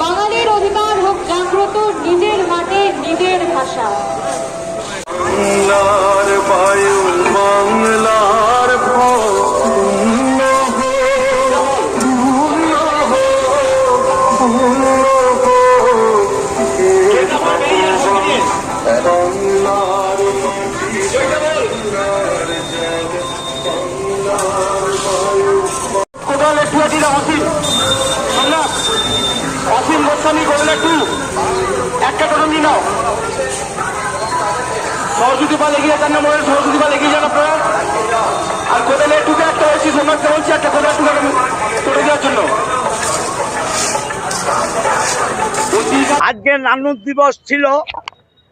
বাঙালির অধিকার হোক জাগ্রত নিজের মাঠে নিজের ভাষা। কোথাও লেখুয়াটিরা অসীম গোস্বামী গোল্লা একটু একটা টোটো নিয়ে নাও। সরস্বতী পাল এগিয়ে যান না মনে সরস্বতী পাল এগিয়ে যান আপনারা। আর কোদালে একটুকে একটা হয়েছি সোমনাথকে বলছি একটা কোদাল টুকে টোটো দেওয়ার জন্য। আজকে নানুর দিবস ছিল।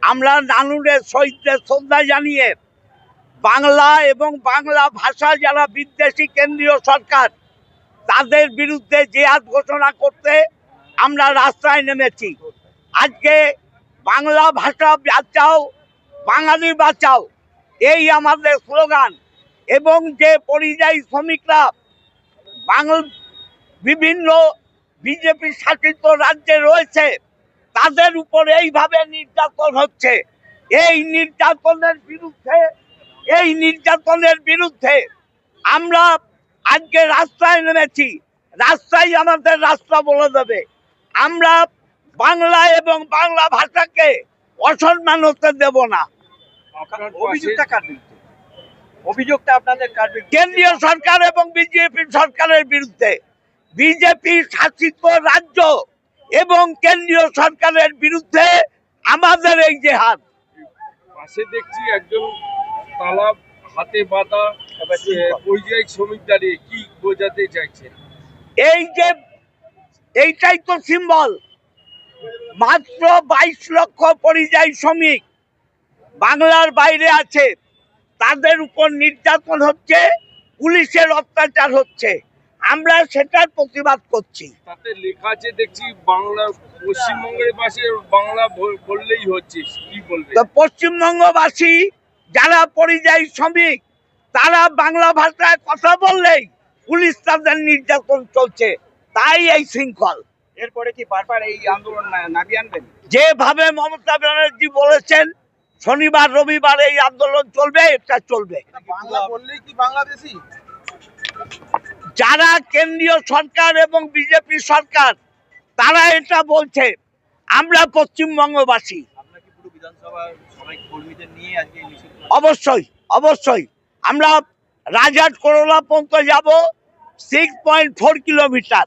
আমরা নানুরের শহীদদের শ্রদ্ধা জানিয়ে বাংলা এবং বাংলা ভাষা যারা বিদ্বেষী, কেন্দ্রীয় সরকার, তাদের বিরুদ্ধে যে আজ ঘোষণা করতে আমরা রাস্তায় নেমেছি। আজকে বাংলা ভাষা বাঁচাও, বাঙালি বাঁচাও, এই আমাদের স্লোগান। এবং যে পরিযায়ী শ্রমিকরা বাংল, বিভিন্ন বিজেপি শাসিত রাজ্যে রয়েছে, তাদের উপর এইভাবে নির্যাতন হচ্ছে। এই নির্যাতনের বিরুদ্ধে, এই নির্যাতনের বিরুদ্ধে আমরা আজকে রাস্তায় নেমেছি। রাস্তাই আমাদের রাস্তা বলে দেবে। আমরা বাংলা এবং বাংলা ভাষাকে অসম্মান হতে দেব না। অভিযোগটা কার অভিযোগটা আপনাদের কেন্দ্রীয় সরকার এবং বিজেপি সরকারের বিরুদ্ধে। বিজেপি শাসিত রাজ্য এবং কেন্দ্রীয় সরকারের বিরুদ্ধে আমাদের এই জেহাদ। পাশে দেখছি একজন তালা হাতে বাঁধা পরিযায়ী শ্রমিক দাঁড়িয়ে কি বোঝাতে চাইছেন? এই যে এইটাই তো সিম্বল মাত্র বাইশ লক্ষ পরিযায়ী শ্রমিক বাংলার বাইরে আছে। তাদের উপর নির্যাতন হচ্ছে পুলিশের অত্যাচার হচ্ছে। আমরা সেটার প্রতিবাদ করছি। তাতে লেখা আছে দেখছি বাংলা পশ্চিমবঙ্গের পাশে বাংলা বললেই হচ্ছে কি বলবে? তো পশ্চিমবঙ্গবাসী যারা পরিযায়ী শ্রমিক তারা বাংলা ভাষায় কথা বললেই পুলিশ তাদের নির্যাতন চলছে। তাই এই শৃঙ্খল। এরপরে কি বারবার এই আন্দোলন নামিয়ে আনবেন? যেভাবে মমতা ব্যানার্জি বলেছেন শনিবার রবিবার এই আন্দোলন চলবে এটা চলবে। বাংলা বললেই কি বাংলাদেশি? যারা কেন্দ্রীয় সরকার এবং বিজেপি সরকার তারা এটা বলছে আমরা পশ্চিমবঙ্গবাসী। অবশ্যই অবশ্যই। আমরা রাজাট করোলা পর্যন্ত যাব সিক্স পয়েন্ট ফোর কিলোমিটার